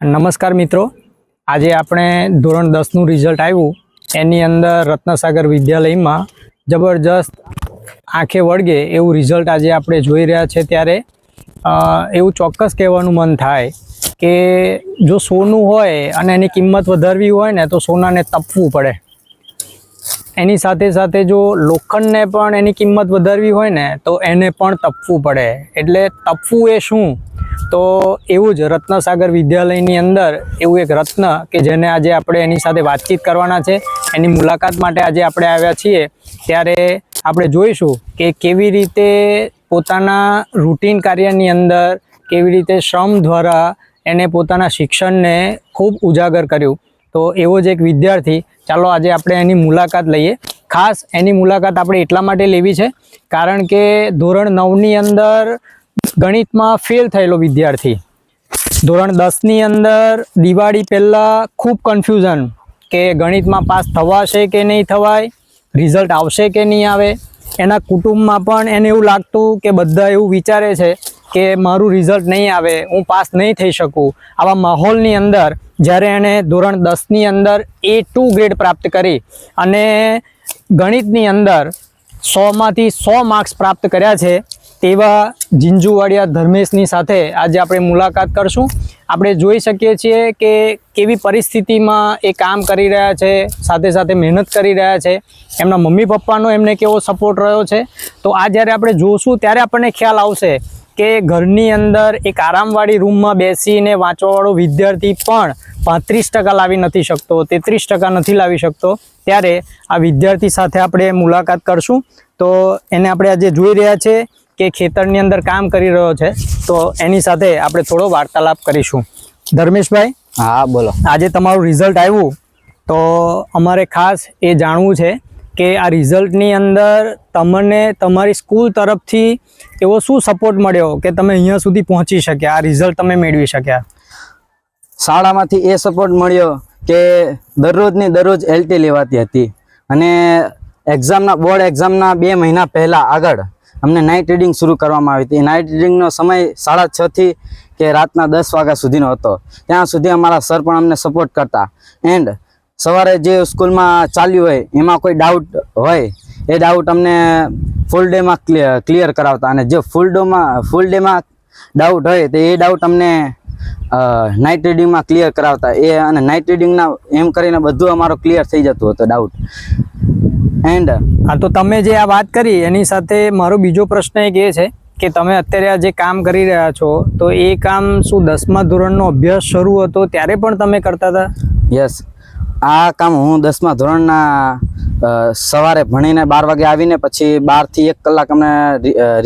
નમસ્કાર મિત્રો. આજે આપણે ધોરણ દસનું રિઝલ્ટ આવ્યું. એની અંદર રત્નસાગર વિદ્યાલયમાં જબરજસ્ત આંખે વળગે એવું રિઝલ્ટ આજે આપણે જોઈ રહ્યા છે ત્યારે. એવું ચોક્કસ કહેવાનું મન થાય કે જો સોનું હોય અને એની કિંમત વધારવી હોય ને તો સોનાને તપવું પડે. એની સાથે સાથે જો લોખંડને પણ એની કિંમત વધારવી હોય ને, તો એને પણ તપવું પડે. એટલે તપવું એ શું? તો એવું જ રત્નસાગર વિદ્યાલયની અંદર એવું એક રત્ન કે જેને આજે આપણે એની સાથે વાતચીત કરવાના છે, એની મુલાકાત માટે આજે આપણે આવ્યા છીએ. ત્યારે આપણે જોઈશું કે કેવી રીતે પોતાના રૂટીન કાર્યની અંદર કેવી રીતે શ્રમ દ્વારા એને પોતાના શિક્ષણને ખૂબ ઉજાગર કર્યું. તો એવો જ એક વિદ્યાર્થી, ચાલો આજે આપણે એની મુલાકાત લઈએ. ખાસ એની મુલાકાત આપણે એટલા માટે લેવી છે, કારણ કે ધોરણ નવની અંદર ગણિતમાં ફેલ થયેલો વિદ્યાર્થી. ધોરણ દસની અંદર દિવાળી પહેલાં ખૂબ કન્ફ્યુઝન કે ગણિતમાં પાસ થવાશે કે નહીં થવાય રિઝલ્ટ આવશે કે નહીં આવે. એના કુટુંબમાં પણ એને એવું લાગતું કે બધા એવું વિચારે છે કે મારું રિઝલ્ટ નહીં આવે, હું પાસ નહીં થઈ શકું. આવા માહોલની અંદર, જ્યારે એણે ધોરણ દસની અંદર એ ટુ ગ્રેડ પ્રાપ્ત કરી અને ગણિતની અંદર સોમાંથી સો માર્ક્સ પ્રાપ્ત કર્યા છે, તેવા જીંજુવાડિયા ધર્મેશની સાથે આજે આપણે મુલાકાત કરશું. આપણે જોઈ શકીએ છીએ કે કેવી પરિસ્થિતિમાં એ કામ કરી રહ્યા છે, સાથે સાથે મહેનત કરી રહ્યા છે. એમના મમ્મી પપ્પાનો એમને કેવો સપોર્ટ રહ્યો છે. તો આ જ્યારે આપણે જોશું, ત્યારે આપણને ખ્યાલ આવશે કે ઘરની અંદર એક આરામવાળી રૂમમાં બેસીને વાંચવાવાળો વિદ્યાર્થી પણ પાંત્રીસ ટકા લાવી નથી શકતો તેત્રીસ ટકા નથી લાવી શકતો. ત્યારે આ વિદ્યાર્થી સાથે આપણે મુલાકાત કરશું. તો એને આપણે આજે જોઈ રહ્યા છે કે ખેતરની અંદર કામ કરી રહ્યો છે. તો એની સાથે આપણે થોડો વાર્તાલાપ કરીશું. ધર્મેશભાઈ હા બોલો. આજે તમારું રિઝલ્ટ આવ્યું. તો અમારે ખાસ એ જાણવું છે કે આ રિઝલ્ટની અંદર તમને તમારી સ્કૂલ તરફથી એવો શું સપોર્ટ મળ્યો કે તમે અહીંયા સુધી પહોંચી શક્યા? આ રિઝલ્ટ તમે મેળવી શક્યા? શાળામાંથી એ સપોર્ટ મળ્યો કે દરરોજની દરરોજ એલટી લેવાતી હતી. અને એક્ઝામના બોર્ડ એક્ઝામના બે મહિના પહેલાં આગળ અમને નાઇટ રીડિંગ શરૂ કરવામાં આવી હતી. નાઇટ રીડિંગનો સમય સાડા છથી કે રાતના દસ વાગ્યા સુધીનો હતો. ત્યાં સુધી અમારા સર પણ અમને સપોર્ટ કરતા. એન્ડ સવારે જે સ્કૂલમાં ચાલ્યું હોય એમાં કોઈ ડાઉટ હોય એ ડાઉટ અમને ફૂલ ડેમાં ક્લિયર કરાવતા. અને જે ફૂલ ડેમાં ફૂલ ડેમાં ડાઉટ હોય તો એ ડાઉટ અમને નાઇટ રીડિંગમાં ક્લિયર કરાવતા. એ અને નાઇટ રીડિંગના એમ કરીને બધું અમારો ક્લિયર થઈ જતું હતું ડાઉટ એન્ડ હા તો તમે જે આ વાત કરી એની સાથે મારો બીજો પ્રશ્ન એક એ છે કે તમે અત્યારે આ જે કામ કરી રહ્યા છો તો એ કામ શું દસમા ધોરણનો અભ્યાસ શરૂ હતો ત્યારે પણ તમે કરતા હતા? યસ આ કામ હું દસમા ધોરણના સવારે ભણીને બાર વાગે આવીને પછી બારથી એક કલાક અમને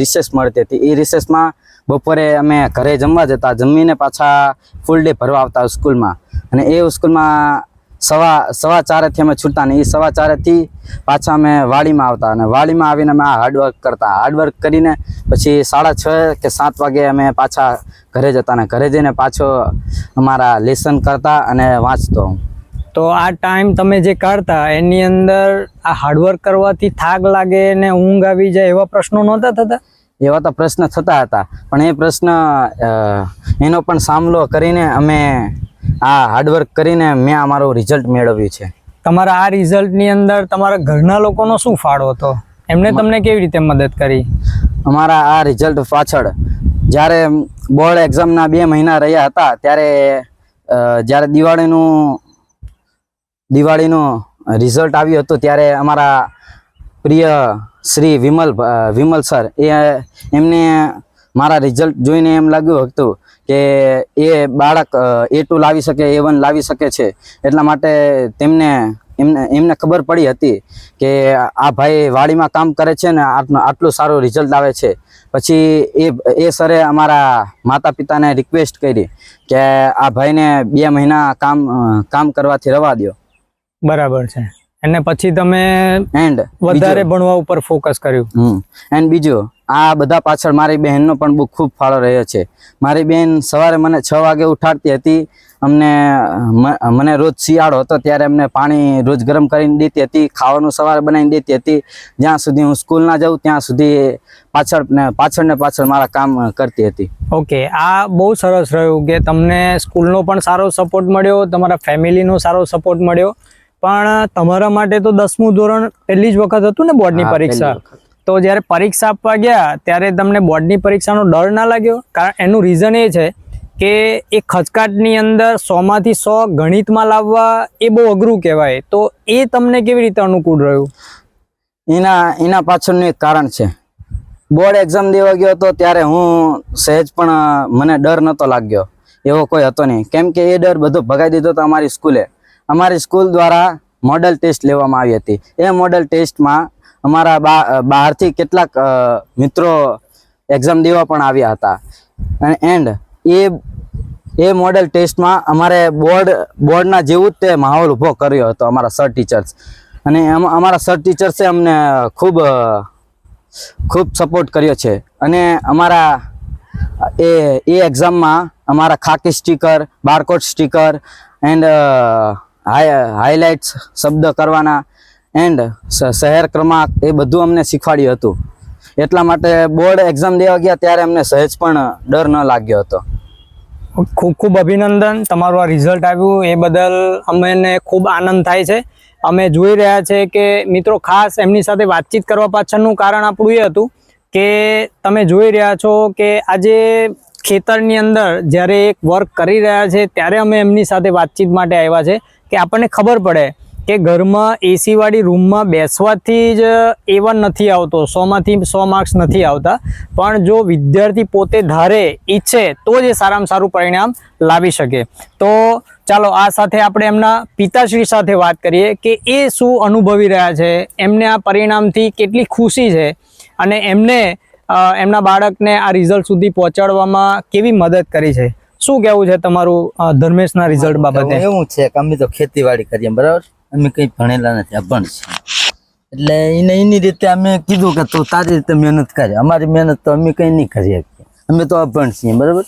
રિસેસ મળતી હતી. એ રિસેસમાં બપોરે અમે ઘરે જમવા જતા, જમીને પાછા ફૂલ ડે ભરવા આવતા સ્કૂલમાં. અને એ સ્કૂલમાં સવા સવા ચારેથી અમે છૂટતા ને એ સવા ચારેથી પાછા અમે વાડીમાં આવતા અને વાડીમાં આવીને અમે હાર્ડવર્ક કરતા. હાર્ડવર્ક કરીને પછી સાડા છ કે સાત વાગે અમે પાછા ઘરે જતા ને ઘરે જઈને પાછો અમારા લેસન કરતા અને વાંચતો તો આ ટાઈમ તમે જે કાઢતા એની અંદર આ હાર્ડવર્ક કરવાથી થાક લાગે ને ઊંઘ આવી જાય એવા પ્રશ્નો નહોતા થતા? એવા તો પ્રશ્ન થતા હતા. પણ એ પ્રશ્ન એનો પણ સામલો કરીને અમે આ હાર્ડવર્ક કરીને મેં અમારું રિઝલ્ટ મેળવ્યું છે. તમારા આ રિઝલ્ટની અંદર તમારા ઘરના લોકોનો શું ફાળો હતો? એમને તમને કેવી રીતે મદદ કરી? અમારા આ રિઝલ્ટ પાછળ જ્યારે બોર્ડ એક્ઝામના બે મહિના રહ્યા હતા ત્યારે જ્યારે દિવાળીનું દિવાળીનું રિઝલ્ટ આવ્યું હતું ત્યારે અમારા પ્રિય શ્રી વિમલ વિમલ સર એ, એમને મારા રિઝલ્ટ જોઈને એમ લાગ્યું હતું કે એ બાળક એ ટુ લાવી શકે, એ વન લાવી શકે છે. એટલા માટે તેમને, એમને એમને ખબર પડી હતી કે આ ભાઈ વાડીમાં કામ કરે છે ને આટલું સારું રિઝલ્ટ આવે છે. પછી એ એ સરે અમારા માતા પિતાને રિક્વેસ્ટ કરી કે આ ભાઈને બે મહિના કામ કામ કરવાથી રવા દો બરાબર છે. અને પછી તમે એન્ડ વધારે ભણવા ઉપર ફોકસ કર્યું. એન્ડ બીજું આ બધા પાછળ મારી બહેનનો પણ બહુ ખૂબ ફાળો રહ્યો છે. મારી બહેન સવારે મને છ વાગે ઉઠાડતી હતી અમને મને રોજ શિયાળો હતો ત્યારે અમને પાણી રોજ ગરમ કરીને દેતી હતી ખાવાનું સવારે બનાવીને દેતી હતી. જ્યાં સુધી હું સ્કૂલ ના જાઉં ત્યાં સુધી પાછળ ને પાછળ ને પાછળ મારા કામ કરતી હતી. ઓકે આ બહુ સરસ રહ્યું કે તમને સ્કૂલનો પણ સારો સપોર્ટ મળ્યો તમારા ફેમિલીનો સારો સપોર્ટ મળ્યો. પણ તમારા માટે તો દસમું ધોરણ પહેલી જ વખત હતું ને બોર્ડની પરીક્ષા. તો જ્યારે પરીક્ષા આપવા ગયા ત્યારે તમને બોર્ડની પરીક્ષાનો ડર ના લાગ્યો? કારણ એનું રીઝન એ છે કે એ ખચકાટની અંદર સોમાંથી સો ગણિતમાં લાવવા એ બહુ અઘરું કહેવાય. તો એ તમને કેવી રીતે અનુકૂળ રહ્યું? એના એના પાછળનું એક કારણ છે. બોર્ડ એક્ઝામ દેવા ગયો હતો ત્યારે હું સહેજ પણ મને ડર નહોતો લાગ્યો. એવો કોઈ હતો નહીં. કેમ કે એ ડર બધો ભગાઈ દીધો હતો અમારી સ્કૂલે. અમારી સ્કૂલ દ્વારા મોડલ ટેસ્ટ લેવામાં આવી હતી. એ મોડલ ટેસ્ટમાં અમારા બહારથી કેટલાક મિત્રો એક્ઝામ દેવા પણ આવ્યા હતા. એન્ડ એ એ મોડલ ટેસ્ટમાં અમારે બોર્ડ, બોર્ડના જેવું જ તે માહોલ ઊભો કર્યો હતો અમારા સર ટીચર્સ અને અમારા સર ટીચર્સે અમને ખૂબ ખૂબ સપોર્ટ કર્યો છે. અને અમારા, એ એ એક્ઝામમાં અમારા ખાકી sticker barcode sticker and highlights શબ્દ કરવાના એન્ડ શહેર ક્રમાંક એ બધું અમને શીખવાડ્યું હતું. એટલા માટે બોર્ડ એક્ઝામ દેવા ગયા ત્યારે અમને સહેજ પણ ડર ન લાગ્યો હતો. ખૂબ ખૂબ અભિનંદન. તમારું આ રિઝલ્ટ આવ્યું એ બદલ અમને ખૂબ આનંદ થાય છે. અમે જોઈ રહ્યા છે કે મિત્રો ખાસ એમની સાથે વાતચીત કરવા પાછળનું કારણ આપણું એ હતું કે તમે જોઈ રહ્યા છો કે આજે ખેતરની અંદર જ્યારે એક વર્ક કરી રહ્યા છે ત્યારે અમે એમની સાથે વાતચીત માટે આવ્યા છે. કે આપણને ખબર પડે કે ઘરમાં એસીવાળી રૂમમાં બેસવાથી જ એવન નથી આવતો, સોમાંથી સો માર્ક્સ નથી આવતા. પણ જો વિદ્યાર્થી પોતે ધારે, ઈચ્છે, તો જ એ સારામાં સારું પરિણામ લાવી શકે. તો ચાલો, આ સાથે આપણે એમના પિતાશ્રી સાથે વાત કરીએ કે એ શું અનુભવી રહ્યા છે, એમને આ પરિણામથી કેટલી ખુશી છે, અને એમને એમના બાળકને આ રિઝલ્ટ સુધી પહોંચાડવામાં કેવી મદદ કરી છે? શું કેવું છે તમારું ધર્મેશના રિઝલ્ટ બાબતે? એવું છે કે અમે તો ખેતીવાડી કરીએ બરાબર? અમે કઈ ભણેલા નથી અભણ છે. એટલે એને એની રીતે અમે કીધું કે તું તારી રીતે મહેનત કરે અમારી મહેનત તો અમે કઈ નહીં કરી શકીએ. અમે તો અભણ છીએ બરાબર?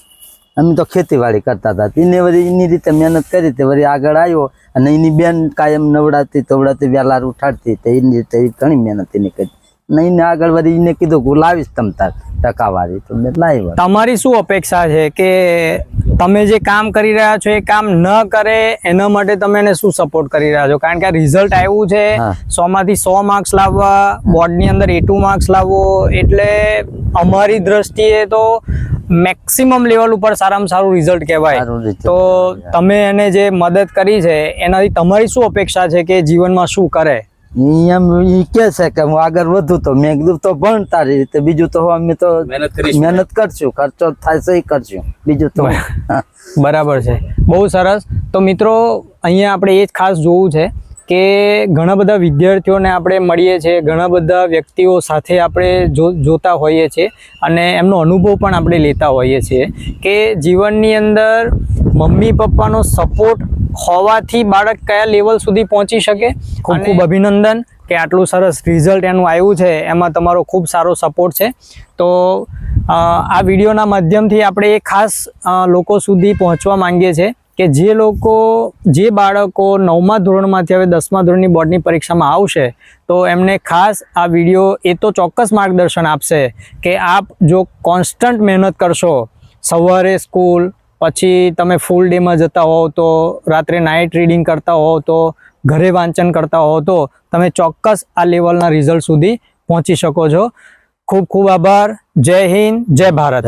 અમે તો ખેતીવાડી કરતા હતા એને વળી એની રીતે મહેનત કરી તે વળી આગળ આવ્યો અને એની બેન કાયમ નવડાતી તવડાતી વેલાર ઉઠાડતી તો એની રીતે ઘણી મહેનત એની કરી. અને એને આગળ વધીને કીધું હું લાવીશ તમ તાર ટકાવારી. તો મેં લાવ્યા તમારી શું અપેક્ષા છે કે તમે જે કામ કરી રહ્યા છો એ કામ ન કરે એના માટે તમે એને શું સપોર્ટ કરી રહ્યા છો? કારણ કે આ રિઝલ્ટ આવ્યું છે. સો માંથી સો માર્ક્સ લાવવા બોર્ડની અંદર એટુ માર્ક્સ લાવવો એટલે અમારી દ્રષ્ટિએ તો મેક્સિમમ લેવલ ઉપર સારામાં સારું રિઝલ્ટ કહેવાય. તો તમે એને જે મદદ કરી છે એનાથી તમારી શું અપેક્ષા છે કે જીવનમાં શું કરે? એમ ઈ કે છે કે હું આગળ વધુ તો મેં કીધું તો ભણ તારી રીતે બીજું તો અમે તો મહેનત કરશું. ખર્ચો થાય છે ઈ કરશું બીજું તો બરાબર છે. બહુ સરસ. તો મિત્રો અહીંયા આપણે એ જ ખાસ જોવું છે કે ઘણા બધા વિદ્યાર્થીઓને આપણે મળીએ છીએ ઘણા બધા વ્યક્તિઓ સાથે આપણે જો જોતા હોઈએ છીએ અને એમનો અનુભવ પણ આપણે લેતા હોઈએ છીએ કે જીવનની અંદર મમ્મી પપ્પાનો સપોર્ટ હોવાથી બાળક કયા લેવલ સુધી પહોંચી શકે? ખૂબ ખૂબ અભિનંદન કે આટલું સરસ રિઝલ્ટ એનું આવ્યું છે એમાં તમારો ખૂબ સારો સપોર્ટ છે. તો આ વિડીયોના માધ્યમથી આપણે એ ખાસ લોકો સુધી પહોંચવા માંગીએ છીએ. કે જે લોકો, જે બાળકો નવમા ધોરણમાંથી હવે દસમા ધોરણની બોર્ડની પરીક્ષામાં આવશે, તો એમને ખાસ આ વીડિયો એ તો ચોક્કસ માર્ગદર્શન આપશે કે આપ જો કોન્સ્ટન્ટ મહેનત કરશો, સવારે સ્કૂલ, પછી તમે ફૂલ ડેમાં જતા હોવ તો, રાત્રે નાઇટ રીડિંગ કરતા હોવ તો, ઘરે વાંચન કરતા હોવ તો, તમે ચોક્કસ આ લેવલના રિઝલ્ટ સુધી પહોંચી શકો છો. ખૂબ ખૂબ આભાર. જય હિન્દ જય ભારત.